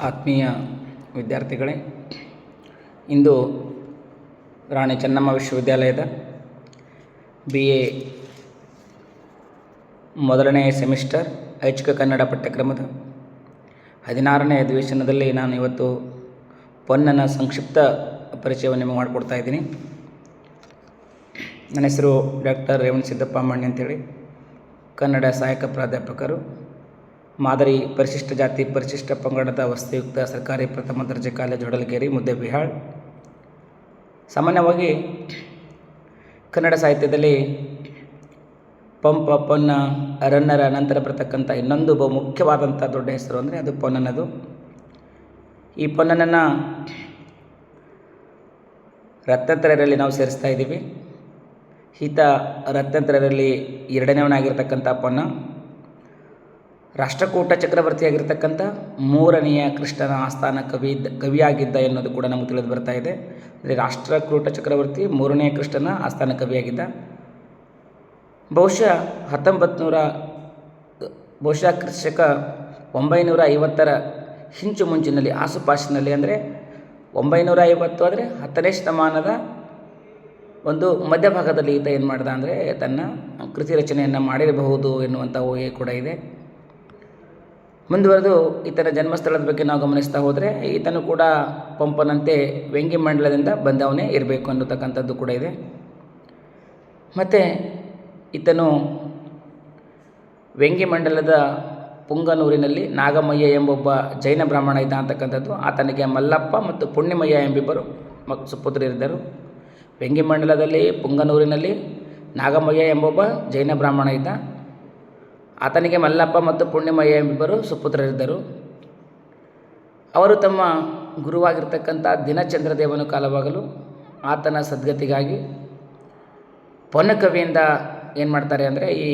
ಆತ್ಮೀಯ ವಿದ್ಯಾರ್ಥಿಗಳೇ, ಇಂದು ರಾಣಿ ಚೆನ್ನಮ್ಮ ವಿಶ್ವವಿದ್ಯಾಲಯದ ಬಿ ಎ ಮೊದಲನೇ ಸೆಮಿಸ್ಟರ್ ಐಚ್ಛಿಕ ಕನ್ನಡ ಪಠ್ಯಕ್ರಮದ ಹದಿನಾರನೇ ಅಧಿವೇಶನದಲ್ಲಿ ನಾನು ಇವತ್ತು ಪೊನ್ನನ ಸಂಕ್ಷಿಪ್ತ ಪರಿಚಯವನ್ನು ನಿಮಗೆ ಮಾಡಿಕೊಡ್ತಾ ಇದ್ದೀನಿ. ನನ್ನ ಹೆಸರು ಡಾಕ್ಟರ್ ರೇವಣ್ ಸಿದ್ದಪ್ಪ ಅಂತೇಳಿ ಕನ್ನಡ ಸಹಾಯಕ ಪ್ರಾಧ್ಯಾಪಕರು ಮಾದರಿ ಪರಿಶಿಷ್ಟ ಜಾತಿ, ಪರಿಶಿಷ್ಟ ಪಂಗಡದ ವಸತಿಯುಕ್ತ ಸರ್ಕಾರಿ ಪ್ರಥಮ ದರ್ಜೆ ಕಾಲೇಜು ಹೊಡಲಗೇರಿ ಮುದ್ದೆಬಿಹಾಳ್ ಸಾಮಾನ್ಯವಾಗಿ ಕನ್ನಡ ಸಾಹಿತ್ಯದಲ್ಲಿ ಪಂಪ ಪೊನ್ನ ರನ್ನರ ನಂತರ ಬರ್ತಕ್ಕಂಥ ಇನ್ನೊಂದು ಬಹು ಮುಖ್ಯವಾದಂಥ ದೊಡ್ಡ ಹೆಸರು ಅಂದರೆ ಅದು ಪೊನ್ನನದು. ಈ ಪೊನ್ನನನ್ನು ರತ್ನಂತ್ರರಲ್ಲಿ ನಾವು ಸೇರಿಸ್ತಾ ಇದ್ದೀವಿ. ಈತ ರತ್ನಂತ್ರರಲ್ಲಿ ಎರಡನೇವನಾಗಿರ್ತಕ್ಕಂಥ ಪೊನ್ನ. ರಾಷ್ಟ್ರಕೂಟ ಚಕ್ರವರ್ತಿಯಾಗಿರ್ತಕ್ಕಂಥ ಮೂರನೆಯ ಕೃಷ್ಣನ ಆಸ್ಥಾನ ಕವಿ ಕವಿಯಾಗಿದ್ದ ಎನ್ನುವುದು ಕೂಡ ನಮಗೆ ತಿಳಿದು ಬರ್ತಾ ಇದೆ. ಅಂದರೆ ರಾಷ್ಟ್ರಕೂಟ ಚಕ್ರವರ್ತಿ ಮೂರನೆಯ ಕೃಷ್ಣನ ಆಸ್ಥಾನ ಕವಿಯಾಗಿದ್ದ. ಬಹುಶಃ ಹತ್ತೊಂಬತ್ತು ನೂರ ಬಹುಶಃ ಕೃಷಕ ಒಂಬೈನೂರ ಐವತ್ತರ ಹಿಂಚು ಮುಂಚಿನಲ್ಲಿ ಆಸುಪಾಸಿನಲ್ಲಿ ಅಂದರೆ ಒಂಬೈನೂರ ಐವತ್ತು ಆದರೆ ಹತ್ತನೇ ಶತಮಾನದ ಒಂದು ಮಧ್ಯಭಾಗದಲ್ಲಿ ಈತ ಏನು ಮಾಡ್ದ ಅಂದರೆ ತನ್ನ ಕೃತಿ ರಚನೆಯನ್ನು ಮಾಡಿರಬಹುದು ಎನ್ನುವಂಥ ಊಹೆ ಕೂಡ ಇದೆ. ಮುಂದುವರೆದು ಈತನ ಜನ್ಮಸ್ಥಳದ ಬಗ್ಗೆ ನಾವು ಗಮನಿಸ್ತಾ ಹೋದರೆ ಈತನು ಕೂಡ ಪಂಪನಂತೆ ವ್ಯಂಗ್ಯ ಮಂಡಲದಿಂದ ಬಂದವನೇ ಇರಬೇಕು ಅನ್ನತಕ್ಕಂಥದ್ದು ಕೂಡ ಇದೆ. ಮತ್ತು ಈತನು ವ್ಯಂಗ್ಯ ಮಂಡಲದ ಪುಂಗನೂರಿನಲ್ಲಿ ನಾಗಮಯ್ಯ ಎಂಬೊಬ್ಬ ಜೈನ ಬ್ರಾಹ್ಮಣ ಇದ್ದ ಅಂತಕ್ಕಂಥದ್ದು. ಆತನಿಗೆ ಮಲ್ಲಪ್ಪ ಮತ್ತು ಪುಣ್ಯಮಯ್ಯ ಎಂಬಿಬ್ಬರು ಮಕ್ ಸುಪುತ್ರರಿದ್ದರು ವ್ಯಂಗ್ಯ ಮಂಡಲದಲ್ಲಿ ಪುಂಗನೂರಿನಲ್ಲಿ ನಾಗಮಯ್ಯ ಎಂಬೊಬ್ಬ ಜೈನ ಬ್ರಾಹ್ಮಣ ಇದ್ದ. ಆತನಿಗೆ ಮಲ್ಲಪ್ಪ ಮತ್ತು ಪುಣ್ಯಮಯ್ಯ ಎಂಬಿಬ್ಬರು ಸುಪುತ್ರರಿದ್ದರು. ಅವರು ತಮ್ಮ ಗುರುವಾಗಿರ್ತಕ್ಕಂಥ ದಿನಚಂದ್ರದೇವನು ಕಾಲವಾಗಲು ಆತನ ಸದ್ಗತಿಗಾಗಿ ಪೊನ್ನಕವಿಯಿಂದ ಏನು ಮಾಡ್ತಾರೆ ಅಂದರೆ ಈ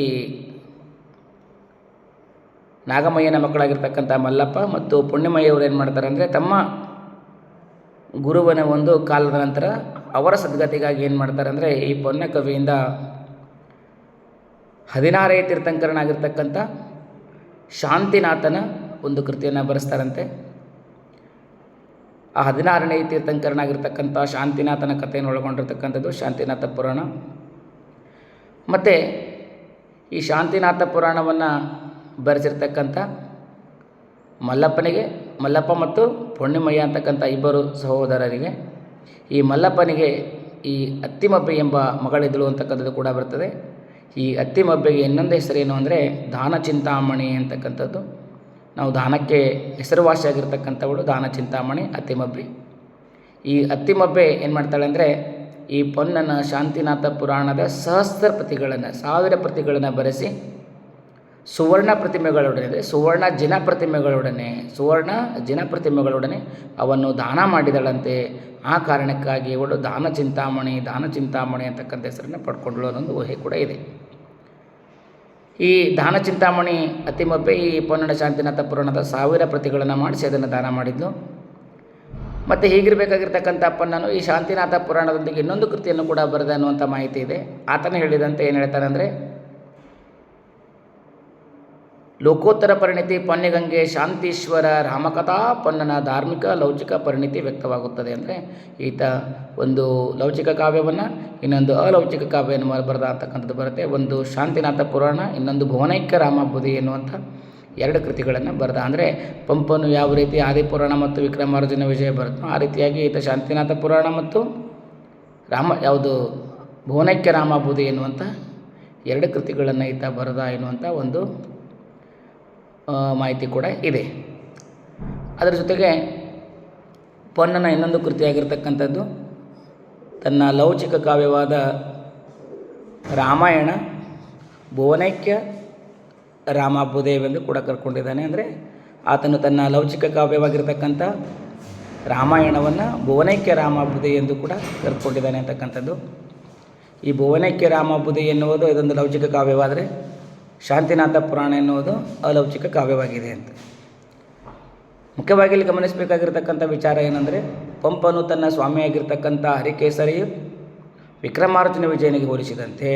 ನಾಗಮಯ್ಯನ ಮಕ್ಕಳಾಗಿರ್ತಕ್ಕಂಥ ಮಲ್ಲಪ್ಪ ಮತ್ತು ಪುಣ್ಯಮಯ್ಯವರು ಏನು ಮಾಡ್ತಾರೆ ಅಂದರೆ ತಮ್ಮ ಗುರುವನ ಒಂದು ಕಾಲದ ನಂತರ ಅವರ ಸದ್ಗತಿಗಾಗಿ ಏನು ಮಾಡ್ತಾರೆ ಅಂದರೆ ಈ ಪೊನ್ನ ಕವಿಯಿಂದ ಹದಿನಾರೇ ತೀರ್ಥಂಕರನಾಗಿರ್ತಕ್ಕಂಥ ಶಾಂತಿನಾಥನ ಒಂದು ಕೃತಿಯನ್ನು ಬರೆಸ್ತಾರಂತೆ. ಆ ಹದಿನಾರನೇ ತೀರ್ಥಂಕರನಾಗಿರ್ತಕ್ಕಂಥ ಶಾಂತಿನಾಥನ ಕಥೆಯನ್ನು ಒಳಗೊಂಡಿರ್ತಕ್ಕಂಥದ್ದು ಶಾಂತಿನಾಥ ಪುರಾಣ. ಮತ್ತು ಈ ಶಾಂತಿನಾಥ ಪುರಾಣವನ್ನು ಬರೆಸಿರ್ತಕ್ಕಂಥ ಮಲ್ಲಪ್ಪನಿಗೆ, ಮಲ್ಲಪ್ಪ ಮತ್ತು ಪುಣ್ಯಮಯ್ಯ ಅಂತಕ್ಕಂಥ ಇಬ್ಬರು ಸಹೋದರರಿಗೆ ಈ ಮಲ್ಲಪ್ಪನಿಗೆ ಈ ಅತ್ತಿಮಬ್ಬೆ ಎಂಬ ಮಗಳಿದ್ದಳು ಅಂತಕ್ಕಂಥದ್ದು ಕೂಡ ಬರ್ತದೆ. ಈ ಅತ್ತಿಮಬ್ಬೆಗೆ ಇನ್ನೊಂದು ಹೆಸರೇನು ಅಂದರೆ ದಾನ ಚಿಂತಾಮಣಿ ಅಂತಕ್ಕಂಥದ್ದು. ನಾವು ದಾನಕ್ಕೆ ಹೆಸರುವಾಸಿಯಾಗಿರ್ತಕ್ಕಂಥವಳು ದಾನ ಚಿಂತಾಮಣಿ ಅತ್ತಿಮಬ್ಬೆ ಈ ಅತ್ತಿಮಬ್ಬೆ ಏನು ಮಾಡ್ತಾಳೆ ಅಂದರೆ ಈ ಪೊನ್ನನ ಶಾಂತಿನಾಥ ಪುರಾಣದ ಸಹಸ್ರ ಪ್ರತಿಗಳನ್ನು, ಸಾವಿರ ಪ್ರತಿಗಳನ್ನು ಬರೆಸಿ ಸುವರ್ಣ ಪ್ರತಿಮೆಗಳೊಡನೆ ಅಂದರೆ ಸುವರ್ಣ ಜಿನ ಪ್ರತಿಮೆಗಳೊಡನೆ, ಸುವರ್ಣ ಜಿನ ಪ್ರತಿಮೆಗಳೊಡನೆ ಅವನ್ನು ದಾನ ಮಾಡಿದಳಂತೆ. ಆ ಕಾರಣಕ್ಕಾಗಿ ಇವಳು ದಾನ ಚಿಂತಾಮಣಿ ದಾನ ಚಿಂತಾಮಣಿ ಅಂತಕ್ಕಂಥ ಹೆಸರನ್ನು ಪಡ್ಕೊಂಡಳು ಅನ್ನೊಂದು ಊಹೆ ಕೂಡ ಇದೆ. ಈ ದಾನ ಚಿಂತಾಮಣಿ ಅತಿಮಬ್ಬೆ ಈ ಪೊನ್ನಡ ಶಾಂತಿನಾಥ ಪುರಾಣದ ಸಾವಿರ ಪ್ರತಿಗಳನ್ನು ಮಾಡಿಸಿ ಅದನ್ನು ದಾನ ಮಾಡಿದ್ಲು. ಮತ್ತು ಹೀಗಿರಬೇಕಾಗಿರ್ತಕ್ಕಂಥ ಅಪ್ಪನನ್ನು ಈ ಶಾಂತಿನಾಥ ಪುರಾಣದೊಂದಿಗೆ ಇನ್ನೊಂದು ಕೃತಿಯನ್ನು ಕೂಡ ಬರೆದ ಅನ್ನುವಂಥ ಮಾಹಿತಿ ಇದೆ. ಆತನೇ ಹೇಳಿದಂತೆ ಏನು ಹೇಳ್ತಾನೆ ಅಂದರೆ ಲೋಕೋತ್ತರ ಪರಿಣಿತಿ ಪೊನ್ಯಗಂಗೆ ಶಾಂತೀಶ್ವರ ರಾಮಕಥಾ ಪೊನ್ನನ ಧಾರ್ಮಿಕ ಲೌಕಿಕ ಪರಿಣಿತಿ ವ್ಯಕ್ತವಾಗುತ್ತದೆ ಅಂದರೆ ಈತ ಒಂದು ಲೌಕಿಕ ಕಾವ್ಯವನ್ನು, ಇನ್ನೊಂದು ಅಲೌಕಿಕ ಕಾವ್ಯವನ್ನು ಬರೆದ ಅಂತಕ್ಕಂಥದ್ದು ಬರುತ್ತೆ. ಒಂದು ಶಾಂತಿನಾಥ ಪುರಾಣ, ಇನ್ನೊಂದು ಭುವನೈಕ್ಯ ರಾಮಬುದಿ ಎನ್ನುವಂಥ ಎರಡು ಕೃತಿಗಳನ್ನು ಬರೆದ. ಅಂದರೆ ಪಂಪನು ಯಾವ ರೀತಿ ಆದಿಪುರಾಣ ಮತ್ತು ವಿಕ್ರಮಾರ್ಜುನ ವಿಜಯ ಬರುತ್ತೋ ಆ ರೀತಿಯಾಗಿ ಈತ ಶಾಂತಿನಾಥ ಪುರಾಣ ಮತ್ತು ರಾಮ, ಯಾವುದು ಭುವನೈಕ್ಯ ರಾಮಬುದಿ ಎನ್ನುವಂಥ ಎರಡು ಕೃತಿಗಳನ್ನು ಈತ ಬರೆದ ಎನ್ನುವಂಥ ಒಂದು ಮಾಹಿತಿ ಕೂಡ ಇದೆ. ಅದರ ಜೊತೆಗೆ ಪೊನ್ನನ ಇನ್ನೊಂದು ಕೃತಿಯಾಗಿರ್ತಕ್ಕಂಥದ್ದು, ತನ್ನ ಲೌಚಿಕ ಕಾವ್ಯವಾದ ರಾಮಾಯಣ, ಭುವನೈಕ್ಯ ರಾಮಾಭುದೇವೆಂದು ಕೂಡ ಕರ್ಕೊಂಡಿದ್ದಾನೆ. ಅಂದರೆ ಆತನು ತನ್ನ ಲೌಚಿಕ ಕಾವ್ಯವಾಗಿರ್ತಕ್ಕಂಥ ರಾಮಾಯಣವನ್ನು ಭುವನೈಕ್ಯ ರಾಮಾಭುದೆ ಎಂದು ಕೂಡ ಕರ್ಕೊಂಡಿದ್ದಾನೆ ಅಂತಕ್ಕಂಥದ್ದು. ಈ ಭುವನೈಕ್ಯ ರಾಮಾಭುದೆ ಎನ್ನುವುದು ಇದೊಂದು ಲೌಚಿಕ ಕಾವ್ಯವಾದರೆ ಶಾಂತಿನಾಥ ಪುರಾಣ ಎನ್ನುವುದು ಅಲೌಕಿಕ ಕಾವ್ಯವಾಗಿದೆ ಅಂತ. ಮುಖ್ಯವಾಗಿ ಇಲ್ಲಿ ಗಮನಿಸಬೇಕಾಗಿರ್ತಕ್ಕಂಥ ವಿಚಾರ ಏನಂದರೆ, ಪಂಪನು ತನ್ನ ಸ್ವಾಮಿಯಾಗಿರ್ತಕ್ಕಂಥ ಹರಿಕೇಸರಿಯು ವಿಕ್ರಮಾರ್ಜುನ ವಿಜಯನಿಗೆ ಹೋಲಿಸಿದಂತೆ,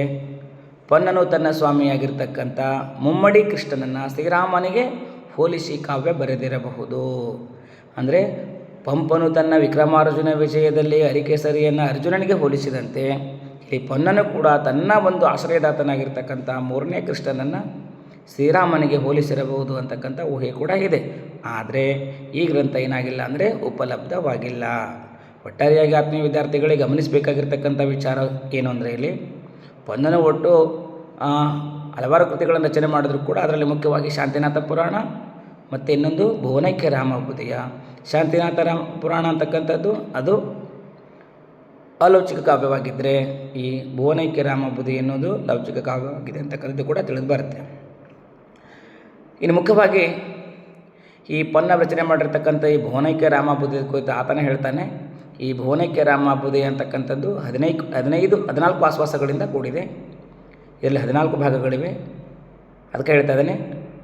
ಪೊನ್ನನು ತನ್ನ ಸ್ವಾಮಿಯಾಗಿರ್ತಕ್ಕಂಥ ಮುಮ್ಮಡಿ ಕೃಷ್ಣನನ್ನು ಶ್ರೀರಾಮನಿಗೆ ಹೋಲಿಸಿ ಕಾವ್ಯ ಬರೆದಿರಬಹುದು. ಅಂದರೆ, ಪಂಪನು ತನ್ನ ವಿಕ್ರಮಾರ್ಜುನ ವಿಜಯದಲ್ಲಿ ಹರಿಕೇಸರಿಯನ್ನು ಅರ್ಜುನನಿಗೆ ಹೋಲಿಸಿದಂತೆ ಈ ಪೊನ್ನನು ಕೂಡ ತನ್ನ ಒಂದು ಆಶ್ರಯದಾತನಾಗಿರ್ತಕ್ಕಂಥ ಮೂರನೇ ಕೃಷ್ಣನನ್ನು ಶ್ರೀರಾಮನಿಗೆ ಹೋಲಿಸಿರಬಹುದು ಅಂತಕ್ಕಂಥ ಊಹೆ ಕೂಡ ಇದೆ. ಆದರೆ ಈ ಗ್ರಂಥ ಏನಾಗಿಲ್ಲ ಅಂದರೆ ಉಪಲಬ್ಧವಾಗಿಲ್ಲ. ಒಟ್ಟಾರೆಯಾಗಿ ಆತ್ಮೀಯ ವಿದ್ಯಾರ್ಥಿಗಳಿಗೆ ಗಮನಿಸಬೇಕಾಗಿರ್ತಕ್ಕಂಥ ವಿಚಾರ ಏನು ಅಂದರೆ ಇಲ್ಲಿ ಪೊನ್ನನು ಒಟ್ಟು ಹಲವಾರು ಕೃತಿಗಳನ್ನು ರಚನೆ ಮಾಡಿದ್ರು ಕೂಡ ಅದರಲ್ಲಿ ಮುಖ್ಯವಾಗಿ ಶಾಂತಿನಾಥ ಪುರಾಣ ಮತ್ತು ಇನ್ನೊಂದು ಭುವನೈಕ್ಯ ರಾಮಬುದಯ ಶಾಂತಿನಾಥ ರಾಮ ಪುರಾಣ ಅಂತಕ್ಕಂಥದ್ದು ಅದು ಅಲೌಕಿಕ ಕಾವ್ಯವಾಗಿದ್ದರೆ ಈ ಭುವನೈಕ್ಯ ರಾಮಬುಧಿ ಎನ್ನುವುದು ಲೌಚಿಕ ಕಾವ್ಯವಾಗಿದೆ ಅಂತಕ್ಕಂಥದ್ದು ಕೂಡ ತಿಳಿದು ಬರುತ್ತೆ. ಇನ್ನು ಮುಖ್ಯವಾಗಿ ಈ ಪೊನ್ನ ರಚನೆ ಮಾಡಿರ್ತಕ್ಕಂಥ ಈ ಭುವನೈಕ್ಯ ರಾಮಬುಧಿ ಕುರಿತು ಆತನೇ ಹೇಳ್ತಾನೆ, ಈ ಭುವನೈಕ್ಯ ರಾಮಬುದಿ ಅಂತಕ್ಕಂಥದ್ದು ಹದಿನೈದು ಹದಿನೈದು, ಹದಿನಾಲ್ಕು ಆಶ್ವಾಸಗಳಿಂದ ಕೂಡಿದೆ. ಇದರಲ್ಲಿ ಹದಿನಾಲ್ಕು ಭಾಗಗಳಿವೆ. ಅದಕ್ಕೆ ಹೇಳ್ತಾ ಇದ್ದಾನೆ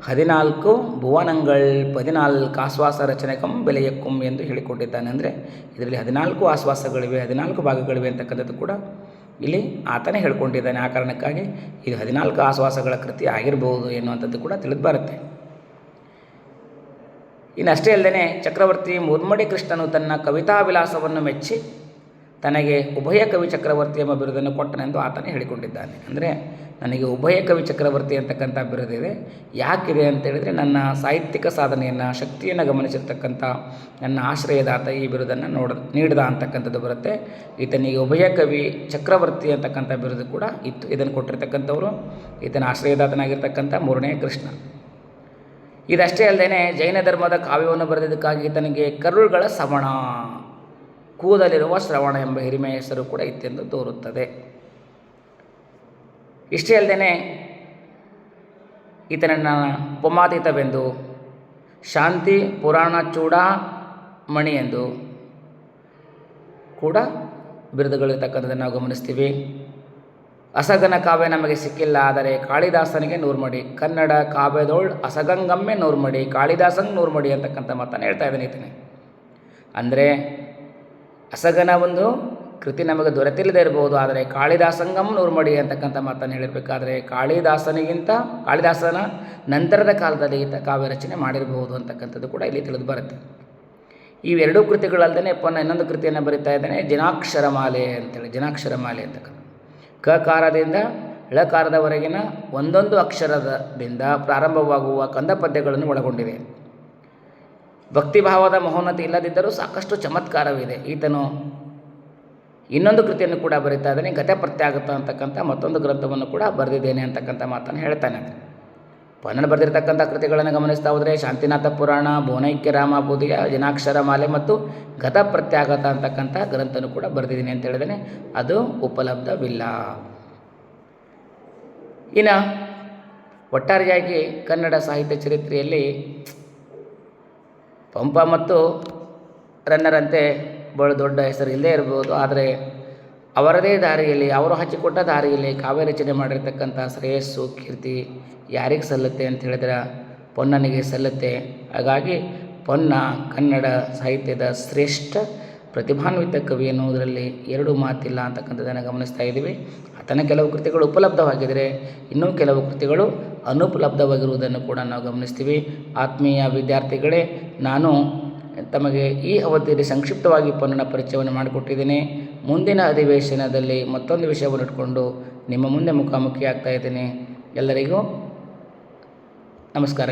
ಹದಿನಾಲ್ಕು ಭುವನಂಗಳ್ ಪದಿನಾಲ್ಕು ಆಶ್ವಾಸ ರಚನೆಕಂ ಬೆಲೆಯಕ್ಕುಂ ಎಂದು ಹೇಳಿಕೊಂಡಿದ್ದಾನೆ ಅಂದರೆ ಇದರಲ್ಲಿ ಹದಿನಾಲ್ಕು ಆಶ್ವಾಸಗಳಿವೆ ಹದಿನಾಲ್ಕು ಭಾಗಗಳಿವೆ ಅಂತಕ್ಕಂಥದ್ದು ಕೂಡ ಇಲ್ಲಿ ಆತನೇ ಹೇಳ್ಕೊಂಡಿದ್ದಾನೆ. ಆ ಕಾರಣಕ್ಕಾಗಿ ಇದು ಹದಿನಾಲ್ಕು ಆಶ್ವಾಸಗಳ ಕೃತಿ ಆಗಿರಬಹುದು ಎನ್ನುವಂಥದ್ದು ಕೂಡ ತಿಳಿದು ಬರುತ್ತೆ ಇನ್ನಷ್ಟೇ ಅಲ್ಲದೆ ಚಕ್ರವರ್ತಿ ಮುರ್ಮಡಿ ಕೃಷ್ಣನು ತನ್ನ ಕವಿತಾ ವಿಲಾಸವನ್ನು ಮೆಚ್ಚಿ ತನಗೆ ಉಭಯ ಕವಿ ಚಕ್ರವರ್ತಿ ಎಂಬ ಬಿರುದನ್ನು ಕೊಟ್ಟನೆಂದು ಆತನೇ ಹೇಳಿಕೊಂಡಿದ್ದಾನೆ. ಅಂದರೆ ನನಗೆ ಉಭಯ ಕವಿ ಚಕ್ರವರ್ತಿ ಅಂತಕ್ಕಂಥ ಇದೆ. ಯಾಕಿದೆ ಅಂತೇಳಿದರೆ ನನ್ನ ಸಾಹಿತ್ಯಿಕ ಸಾಧನೆಯನ್ನು, ಶಕ್ತಿಯನ್ನು ಗಮನಿಸಿರ್ತಕ್ಕಂಥ ನನ್ನ ಆಶ್ರಯದಾತ ಈ ಬಿರುದನ್ನು ನೋಡ, ನೀಡಿದ ಅಂತಕ್ಕಂಥದ್ದು ಬರುತ್ತೆ. ಈತನಿಗೆ ಉಭಯ ಕವಿ ಚಕ್ರವರ್ತಿ ಅಂತಕ್ಕಂಥ ಬಿರುದು ಕೂಡ ಇತ್ತು. ಇದನ್ನು ಕೊಟ್ಟಿರ್ತಕ್ಕಂಥವರು ಈತನ ಆಶ್ರಯದಾತನಾಗಿರ್ತಕ್ಕಂಥ ಮೂರನೇ ಕೃಷ್ಣ. ಇದಷ್ಟೇ ಅಲ್ಲದೆ ಜೈನ ಧರ್ಮದ ಕಾವ್ಯವನ್ನು ಬರೆದಿದ್ದಕ್ಕಾಗಿ ಈತನಿಗೆ ಕರುಳುಗಳ ಶ್ರವಣ, ಕೂದಲಿರುವ ಶ್ರವಣ ಎಂಬ ಹಿರಿಮೆಯ ಹೆಸರು ಕೂಡ ಇತ್ತೆಂದು ತೋರುತ್ತದೆ. ಇಷ್ಟೇ ಅಲ್ಲದೆ ಈತನನ್ನು ಉಪಮಾತೀತವೆಂದು ಶಾಂತಿ ಪುರಾಣ ಚೂಡಾಮಣಿ ಎಂದು ಕೂಡ ಬಿರುದುಗಳಿರ್ತಕ್ಕಂಥದ್ದನ್ನು ನಾವು ಗಮನಿಸ್ತೀವಿ. ಅಸಗನ ಕಾವ್ಯ ನಮಗೆ ಸಿಕ್ಕಿಲ್ಲ, ಆದರೆ ಕಾಳಿದಾಸನಿಗೆ ನೂರ್ಮಡಿ, ಕನ್ನಡ ಕಾವ್ಯದೋಳ್ ಅಸಗಂಗಮ್ಮೆ ನೂರ್ಮಡಿ, ಕಾಳಿದಾಸಂಗೆ ನೂರ್ಮಡಿ ಅಂತಕ್ಕಂಥ ಮಾತನ್ನು ಹೇಳ್ತಾ ಇದ್ದಾನೆ ಈತನೇ. ಅಂದರೆ ಅಸಗನ ಒಂದು ಕೃತಿ ನಮಗೆ ದೊರೆತಿಲ್ಲದೇ ಇರಬಹುದು, ಆದರೆ ಕಾಳಿದಾಸಂಗಂ ನೂರ್ಮಡಿ ಅಂತಕ್ಕಂಥ ಮಾತನ್ನು ಹೇಳಿರಬೇಕಾದ್ರೆ ಕಾಳಿದಾಸನಿಗಿಂತ, ಕಾಳಿದಾಸನ ನಂತರದ ಕಾಲದಲ್ಲಿ ಈತ ಕಾವ್ಯ ರಚನೆ ಮಾಡಿರಬಹುದು ಅಂತಕ್ಕಂಥದ್ದು ಕೂಡ ಇಲ್ಲಿ ತಿಳಿದು ಬರುತ್ತೆ. ಇವೆರಡೂ ಕೃತಿಗಳಲ್ಲದೆ ಪೊನ್ನ ಇನ್ನೊಂದು ಕೃತಿಯನ್ನು ಬರಿತಾ ಇದ್ದಾನೆ ಜಿನಾಕ್ಷರ ಮಾಲೆ ಅಂತೇಳಿ ಜಿನಾಕ್ಷರ ಮಾಲೆ ಅಂತಕ್ಕಂಥ ಕಕಾರದಿಂದ ಳಕಾರದವರೆಗಿನ ಒಂದೊಂದು ಅಕ್ಷರದಿಂದ ಪ್ರಾರಂಭವಾಗುವ ಕಂದ ಪದ್ಯಗಳನ್ನು ಒಳಗೊಂಡಿದೆ ಭಕ್ತಿಭಾವದ ಮಹೋನ್ನತಿ ಇಲ್ಲದಿದ್ದರೂ ಸಾಕಷ್ಟು ಚಮತ್ಕಾರವಿದೆ. ಈತನು ಇನ್ನೊಂದು ಕೃತಿಯನ್ನು ಕೂಡ ಬರೀತಾ ಇದ್ದಾನೆ, ಗತ ಪ್ರತ್ಯಾಗತ ಅಂತಕ್ಕಂಥ ಮತ್ತೊಂದು ಗ್ರಂಥವನ್ನು ಕೂಡ ಬರೆದಿದ್ದೇನೆ ಅಂತಕ್ಕಂಥ ಮಾತನ್ನು ಹೇಳ್ತಾನೆ ಪನ್ನಡ ಬರೆದಿರ್ತಕ್ಕಂಥ ಕೃತಿಗಳನ್ನು ಗಮನಿಸ್ತಾ ಹೋದರೆ ಶಾಂತಿನಾಥ ಪುರಾಣ, ಭುವನೈಕ್ಯ ರಾಮಾಬುದಿಯ ಜನಾಕ್ಷರ ಮಾಲೆ ಮತ್ತು ಗತ ಪ್ರತ್ಯಾಗತ ಅಂತಕ್ಕಂಥ ಗ್ರಂಥನು ಕೂಡ ಬರೆದಿದ್ದೀನಿ ಅಂತ ಹೇಳಿದ್ದೇನೆ. ಅದು ಉಪಲಬ್ಧವಿಲ್ಲ. ಇನ್ನು ಒಟ್ಟಾರೆಯಾಗಿ ಕನ್ನಡ ಸಾಹಿತ್ಯ ಚರಿತ್ರೆಯಲ್ಲಿ ಪಂಪ ಮತ್ತು ರನ್ನರಂತೆ ಬಹಳ ದೊಡ್ಡ ಹೆಸರು ಇಲ್ಲದೇ ಇರ್ಬೋದು. ಆದರೆ ಅವರದೇ ದಾರಿಯಲ್ಲಿ, ಅವರು ಹಚ್ಚಿಕೊಟ್ಟ ದಾರಿಯಲ್ಲಿ ಕಾವ್ಯ ರಚನೆ ಮಾಡಿರ್ತಕ್ಕಂಥ ಶ್ರೇಯಸ್ಸು, ಕೀರ್ತಿ ಯಾರಿಗೆ ಸಲ್ಲುತ್ತೆ ಅಂತ ಹೇಳಿದ್ರೆ ಪೊನ್ನನಿಗೆ ಸಲ್ಲುತ್ತೆ. ಹಾಗಾಗಿ ಪೊನ್ನ ಕನ್ನಡ ಸಾಹಿತ್ಯದ ಶ್ರೇಷ್ಠ ಪ್ರತಿಭಾನ್ವಿತ ಕವಿ ಎನ್ನುವುದರಲ್ಲಿ ಎರಡು ಮಾತಿಲ್ಲ ಅಂತಕ್ಕಂಥದ್ದನ್ನು ಗಮನಿಸ್ತಾ ಇದ್ದೀವಿ. ಆತನ ಕೆಲವು ಕೃತಿಗಳು ಉಪಲಬ್ಧವಾಗಿದ್ದರೆ ಇನ್ನೂ ಕೆಲವು ಕೃತಿಗಳು ಅನುಪಲಬ್ಧವಾಗಿರುವುದನ್ನು ಕೂಡ ನಾವು ಗಮನಿಸ್ತೀವಿ. ಆತ್ಮೀಯ ವಿದ್ಯಾರ್ಥಿಗಳೇ, ನಾನು ತಮಗೆ ಈ ಅವಧಿಯಲ್ಲಿ ಸಂಕ್ಷಿಪ್ತವಾಗಿ ಪೊನ್ನನ ಪರಿಚಯವನ್ನು ಮಾಡಿಕೊಟ್ಟಿದ್ದೇನೆ. ಮುಂದಿನ ಅಧಿವೇಶನದಲ್ಲಿ ಮತ್ತೊಂದು ವಿಷಯವನ್ನು ಇಟ್ಕೊಂಡು ನಿಮ್ಮ ಮುಂದೆ ಮುಖಾಮುಖಿ ಆಗ್ತಾ ಇದ್ದೇನೆ. ಎಲ್ಲರಿಗೂ ನಮಸ್ಕಾರ.